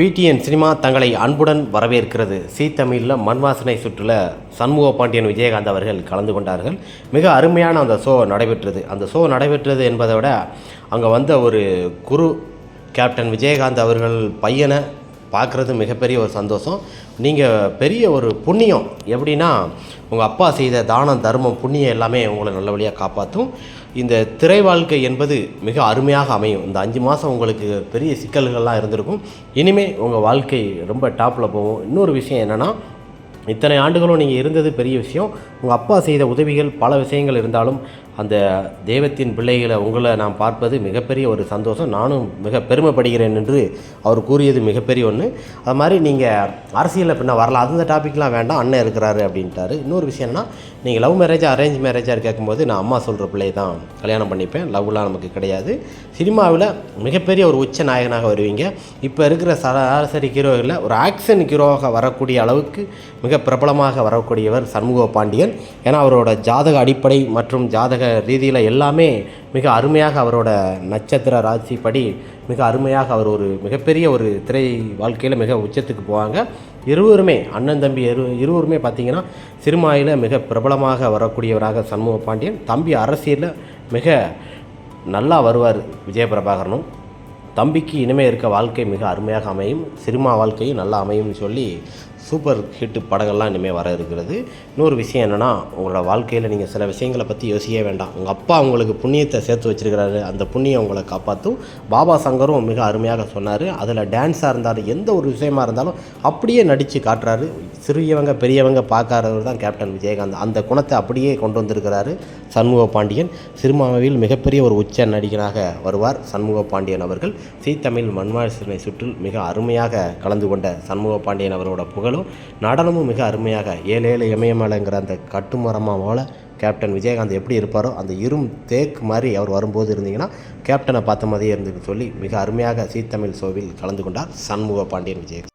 PTN cinema தங்களை அன்புடன் வரவேற்கிறது. சி தமிழில் மண்வாசனை சுற்றில் சண்முக பாண்டியன் விஜயகாந்த் அவர்கள் கலந்து கொண்டார்கள். மிக அருமையான அந்த ஷோ நடைபெற்றது. அந்த ஷோ நடைபெற்றது என்பதை விட அங்கே வந்த ஒரு குரு கேப்டன் விஜயகாந்த் அவர்கள் பையனை பார்க்குறது மிகப்பெரிய ஒரு சந்தோஷம். நீங்கள் பெரிய ஒரு புண்ணியம். எப்படின்னா உங்கள் அப்பா செய்த தானம் தர்மம் புண்ணியம் எல்லாமே உங்களை நல்ல வழியாக காப்பாற்றும் இந்த திரை வாழ்க்கை என்பது மிக அருமையாக அமையும். இந்த அஞ்சு மாதம் உங்களுக்கு பெரிய சிக்கல்கள்லாம் இருந்திருக்கும். இனிமேல் உங்கள் வாழ்க்கை ரொம்ப டாப்பில் போகும். இன்னொரு விஷயம் என்னென்னா இத்தனை ஆண்டுகளும் நீங்கள் இருந்தது பெரிய விஷயம். உங்கள் அப்பா செய்த உதவிகள் பல விஷயங்கள் இருந்தாலும் அந்த தெய்வத்தின் பிள்ளைகளை உங்களை நான் பார்ப்பது மிகப்பெரிய ஒரு சந்தோஷம். நானும் மிக பெருமைப்படுகிறேன் என்று அவர் கூறியது மிகப்பெரிய ஒன்று அது மாதிரி நீங்கள் அரசியலில் பின்ன வரலாம். அந்த டாப்பிக்லாம் வேண்டாம். அண்ணன் இருக்கிறாரு அப்படின்ட்டாரு. இன்னொரு விஷயம் என்னன்னா நீங்கள் லவ் மேரேஜ் அரேஞ்ச் மேரேஜாக கேட்கும்போது நான் அம்மா சொல்கிற பிள்ளையை தான். கல்யாணம் பண்ணிப்பேன். லவ்லாம் நமக்கு கிடையாது. சினிமாவில் மிகப்பெரிய ஒரு உச்ச நாயகனாக வருவீங்க. இப்போ இருக்கிற சராசரி ஹீரோவில் ஒரு ஆக்ஷன் ஹீரோவாக வரக்கூடிய அளவுக்கு மிக பிரபலமாக வரக்கூடியவர் சண்முக பாண்டியன் ஏன்னா அவரோட ஜாதக அடிப்படை மற்றும் ஜாதக ரீதியில் எல்லாமே மிக அருமையாக அவரோட நட்சத்திர ராசிப்படி மிக அருமையாக அவர் ஒரு மிகப்பெரிய ஒரு திரை வாழ்க்கையில் மிக உச்சத்துக்கு போவாங்க. இருவருமே அண்ணன் தம்பி இரு இருவருமே பார்த்திங்கன்னா சிறுமாயில் மிக பிரபலமாக வரக்கூடியவராக சண்முக பாண்டியன். தம்பி அரசியலில் மிக நல்லா வருவார் விஜயபிரபாகரனும். தம்பிக்கு இனிமே இருக்க வாழ்க்கை மிக அருமையாக அமையும். சினிமா வாழ்க்கையும் நல்லா அமையும்னு சொல்லி சூப்பர் ஹிட் படங்கள்லாம் இனிமேல் வர இருக்கிறது. இன்னொரு விஷயம் என்னென்னா உங்களோட வாழ்க்கையில் நீங்கள் சில விஷயங்களை பற்றி யோசிக்கவே வேண்டாம். உங்கள் அப்பா உங்களுக்கு புண்ணியத்தை சேர்த்து வச்சிருக்கிறாரு. அந்த புண்ணியம் உங்களை காப்பாற்றும் பாபா சங்கரும் மிக அருமையாக சொன்னார். அதில் டான்ஸாக இருந்தாலும் எந்த ஒரு விஷயமா இருந்தாலும் அப்படியே நடித்து காட்டுறாரு. சிறியவங்க பெரியவங்க பார்க்காதவர் தான் கேப்டன் விஜயகாந்த். அந்த குணத்தை அப்படியே கொண்டு வந்திருக்கிறாரு சண்முக பாண்டியன். சிறுமாவில் மிகப்பெரிய ஒரு உச்ச நடிகனாக வருவார் சண்முக பாண்டியன் அவர்கள். சீ தமிழ் சுற்றில் மிக அருமையாக கலந்து கொண்ட சண்முக பாண்டியன் அவரோட பாடல்களும் நடனமும் மிக அருமையாக ஏழு ஏழு இமயமலைங்கிற அந்த கட்டுமரமாக போல கேப்டன் விஜயகாந்த் எப்படி இருப்பாரோ அந்த இரும் தேக்கு மாதிரி அவர் வரும்போது இருந்தீங்கன்னா கேப்டனை பார்த்த மாதிரியே இருந்துன்னு சொல்லி மிக அருமையாக சீத்தமிழ் சோவில் ஷோவில் கலந்து கொண்டார் சண்முக பாண்டியன் விஜயகாந்த்.